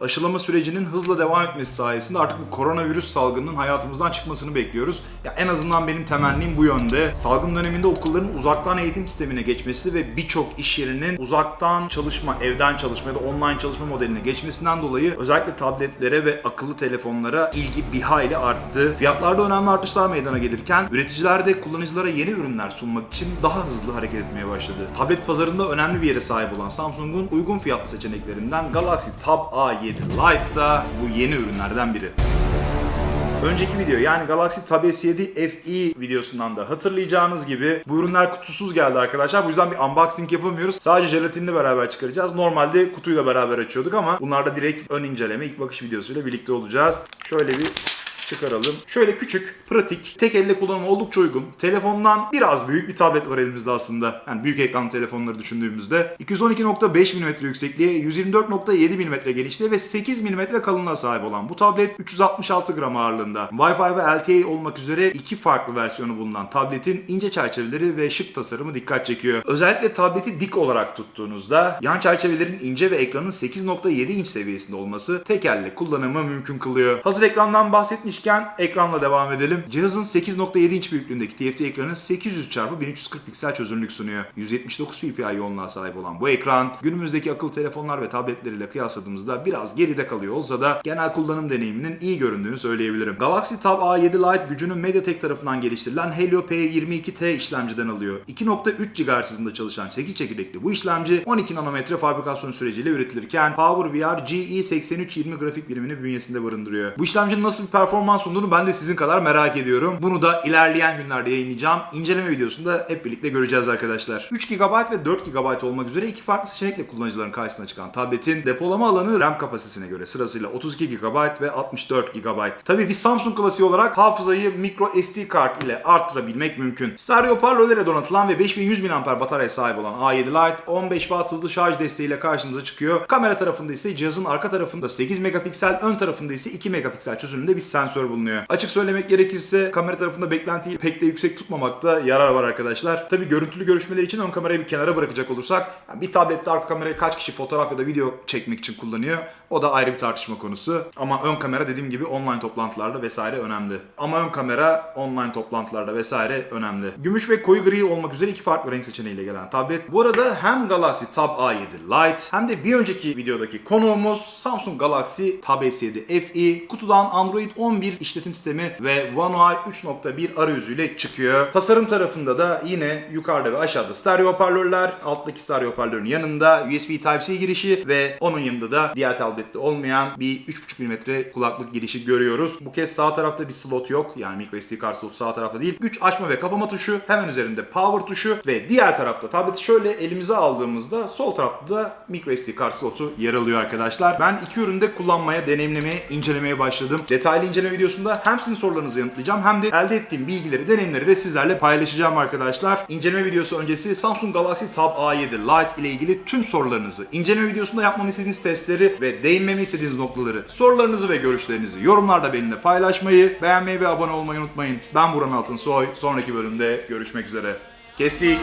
Aşılama sürecinin hızla devam etmesi sayesinde artık bu koronavirüs salgınının hayatımızdan çıkmasını bekliyoruz. Ya en azından benim temennim bu yönde. Salgın döneminde okulların uzaktan eğitim sistemine geçmesi ve birçok iş yerinin uzaktan çalışma, evden çalışma ya da online çalışma modeline geçmesinden dolayı özellikle tabletlere ve akıllı telefonlara ilgi bir hayli arttı. Fiyatlarda önemli artışlar meydana gelirken üreticiler de kullanıcılara yeni ürünler sunmak için daha hızlı hareket etmeye başladı. Tablet pazarında önemli bir yere sahip olan Samsung'un uygun fiyatlı seçeneklerinden Galaxy Tab A7 Lite da bu yeni ürünlerden biri. Önceki video yani Galaxy Tab S7 FE videosundan da hatırlayacağınız gibi bu ürünler kutusuz geldi arkadaşlar. Bu yüzden bir unboxing yapamıyoruz. Sadece jelatinle beraber çıkaracağız. Normalde kutuyla beraber açıyorduk ama bunlarda direkt ön inceleme, ilk bakış videosuyla birlikte olacağız. Şöyle bir çıkaralım. Şöyle küçük, pratik, tek elle kullanıma oldukça uygun. Telefondan biraz büyük bir tablet var elimizde aslında. Yani büyük ekranlı telefonları düşündüğümüzde. 212.5 mm yüksekliğe, 124.7 mm genişliğe ve 8 mm kalınlığa sahip olan bu tablet 366 gram ağırlığında. Wi-Fi ve LTE olmak üzere iki farklı versiyonu bulunan tabletin ince çerçeveleri ve şık tasarımı dikkat çekiyor. Özellikle tableti dik olarak tuttuğunuzda yan çerçevelerin ince ve ekranın 8.7 inç seviyesinde olması tek elle kullanımı mümkün kılıyor. Hazır ekrandan bahsetmişken ekranla devam edelim. Cihazın 8.7 inç büyüklüğündeki TFT ekranı 800 x 1340 piksel çözünürlük sunuyor. 179 ppi yoğunluğa sahip olan bu ekran günümüzdeki akıllı telefonlar ve tabletleriyle kıyasladığımızda biraz geride kalıyor olsa da genel kullanım deneyiminin iyi göründüğünü söyleyebilirim. Galaxy Tab A7 Lite gücünü MediaTek tarafından geliştirilen Helio P22T işlemciden alıyor. 2.3 GHz hızında çalışan 8 çekirdekli bu işlemci 12 nanometre fabrikasyon süreciyle üretilirken PowerVR GE8320 grafik birimini bünyesinde barındırıyor. Bu işlemcinin nasıl bir performans sunduğunu ben de sizin kadar merak ediyorum. Bunu da ilerleyen günlerde yayınlayacağım. İnceleme videosunda hep birlikte göreceğiz arkadaşlar. 3 GB ve 4 GB olmak üzere iki farklı seçenekle kullanıcıların karşısına çıkan tabletin depolama alanı RAM kapasitesine göre sırasıyla 32 GB ve 64 GB. Tabii bir Samsung klasiği olarak hafızayı micro SD kart ile arttırabilmek mümkün. Stereo hoparlörlere donatılan ve 5100 mAh bataryaya sahip olan A7 Lite 15 Watt hızlı şarj desteğiyle karşımıza çıkıyor. Kamera tarafında ise cihazın arka tarafında 8 megapiksel, ön tarafında ise 2 megapiksel çözünürlüğünde bir sensör bulunuyor. Açık söylemek gerekirse kamera tarafında beklentiyi pek de yüksek tutmamakta yarar var arkadaşlar. Tabii görüntülü görüşmeler için ön kamerayı bir kenara bırakacak olursak yani bir tablette arka kamerayı kaç kişi fotoğraf ya da video çekmek için kullanıyor? O da ayrı bir tartışma konusu. Ama ön kamera dediğim gibi online toplantılarda vesaire önemli. Ama ön kamera online toplantılarda vesaire önemli. Gümüş ve koyu gri olmak üzere iki farklı renk seçeneğiyle gelen tablet. Bu arada hem Galaxy Tab A7 Lite hem de bir önceki videodaki konuğumuz Samsung Galaxy Tab S7 FE kutudan Android 11 işletim sistemi ve One UI 3.1 arayüzüyle çıkıyor. Tasarım tarafında da yine yukarıda ve aşağıda stereo hoparlörler, alttaki stereo hoparlörün yanında USB Type-C girişi ve onun yanında da diğer tablette olmayan bir 3.5 mm kulaklık girişi görüyoruz. Bu kez sağ tarafta bir slot yok. Yani microSD kart slotu sağ tarafta değil. Güç açma ve kapama tuşu, hemen üzerinde power tuşu ve diğer tarafta tableti şöyle elimize aldığımızda sol tarafta da microSD kart slotu yer alıyor arkadaşlar. Ben iki üründe kullanmaya, deneyimlemeye, incelemeye başladım. Detaylı inceleme videosunda hem sizin sorularınızı yanıtlayacağım hem de elde ettiğim bilgileri, deneyimleri de sizlerle paylaşacağım arkadaşlar. İnceleme videosu öncesi Samsung Galaxy Tab A7 Lite ile ilgili tüm sorularınızı, inceleme videosunda yapmamı istediğiniz testleri ve değinmemi istediğiniz noktaları, sorularınızı ve görüşlerinizi yorumlarda benimle paylaşmayı, beğenmeyi ve abone olmayı unutmayın. Ben Buran Altınsoy. Sonraki bölümde görüşmek üzere. Kestik.